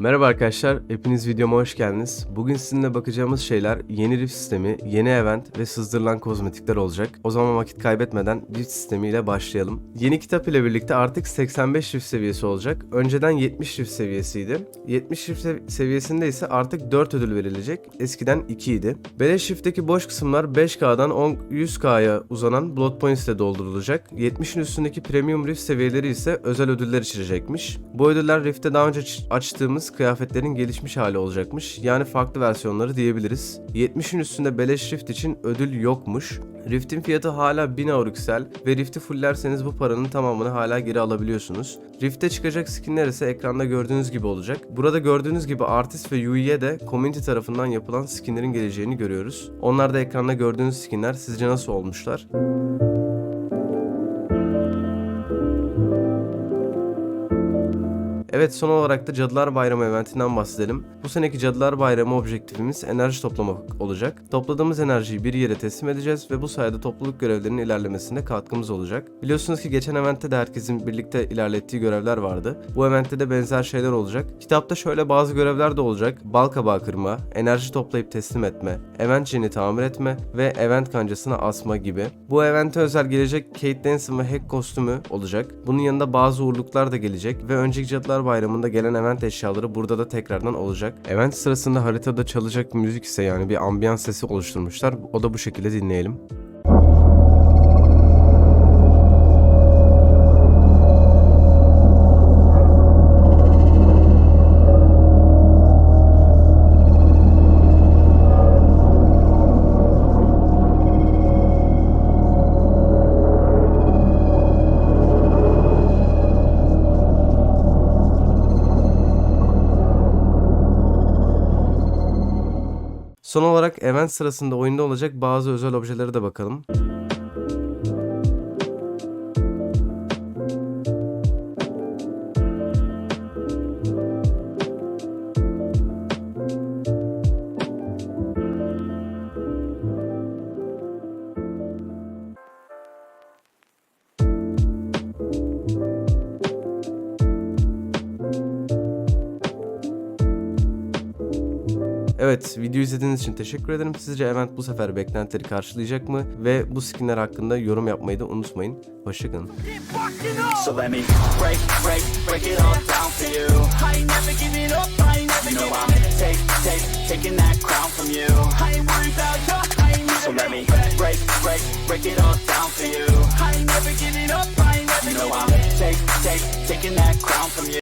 Merhaba arkadaşlar, hepiniz videoma hoş geldiniz. Bugün sizinle bakacağımız şeyler yeni rift sistemi, yeni event ve sızdırılan kozmetikler olacak. O zaman vakit kaybetmeden rift sistemiyle başlayalım. Yeni kitap ile birlikte artık 85 rift seviyesi olacak. Önceden 70 rift seviyesiydi. 70 rift sev- seviyesinde ise artık 4 ödül verilecek. Eskiden 2 idi. Beleş riftteki boş kısımlar 5K'dan 10 100K'ya uzanan Blood Points ile doldurulacak. 70'in üstündeki Premium Rift seviyeleri ise özel ödüller içerecekmiş. Bu ödüller Rift'te daha önce ç- kıyafetlerin gelişmiş hali olacakmış. Yani farklı versiyonları diyebiliriz. 70'in üstünde beleş Rift için ödül yokmuş. Rift'in fiyatı hala 1000 Auruxel ve Rift'i fullerseniz bu paranın tamamını hala geri alabiliyorsunuz. Rift'te çıkacak skinler ise ekranda gördüğünüz gibi olacak. Burada gördüğünüz gibi Artist ve Yui'ye de community tarafından yapılan skinlerin geleceğini görüyoruz. Onlar da ekranda gördüğünüz skinler sizce nasıl olmuşlar? Evet son olarak da Cadılar Bayramı eventinden bahsedelim. Bu seneki Cadılar Bayramı objektifimiz enerji toplamak olacak. Topladığımız enerjiyi bir yere teslim edeceğiz ve bu sayede topluluk görevlerinin ilerlemesine katkımız olacak. Biliyorsunuz ki geçen eventte de herkesin birlikte ilerlettiği görevler vardı. Bu eventte de benzer şeyler olacak. Kitapta şöyle bazı görevler de olacak. Bal kabağı kırma, enerji toplayıp teslim etme, event jeni tamir etme ve event kancasına asma gibi. Bu evente özel gelecek Kate Danson ve Hack kostümü olacak. Bunun yanında bazı uğurluklar da gelecek ve önceki Cadılar Bayramı'nda gelen event eşyaları burada da tekrardan olacak. Event sırasında haritada çalacak müzik ise yani bir ambiyans sesi oluşturmuşlar. O da bu şekilde dinleyelim. Son olarak event sırasında oyunda olacak bazı özel objelere de bakalım. Evet, video izlediğiniz için teşekkür ederim. Sizce event bu sefer beklentileri karşılayacak mı? Ve bu skinler hakkında yorum yapmayı da unutmayın. Hoşçakalın. So let me break, break, break it all down for you. I ain't never giving up, I ain't never you know I'm take, take, taking that crown from you. I ain't worried about you, I ain't never So let me break, break, break it all down for you. I ain't never giving up, I ain't never take, take, taking that crown from you.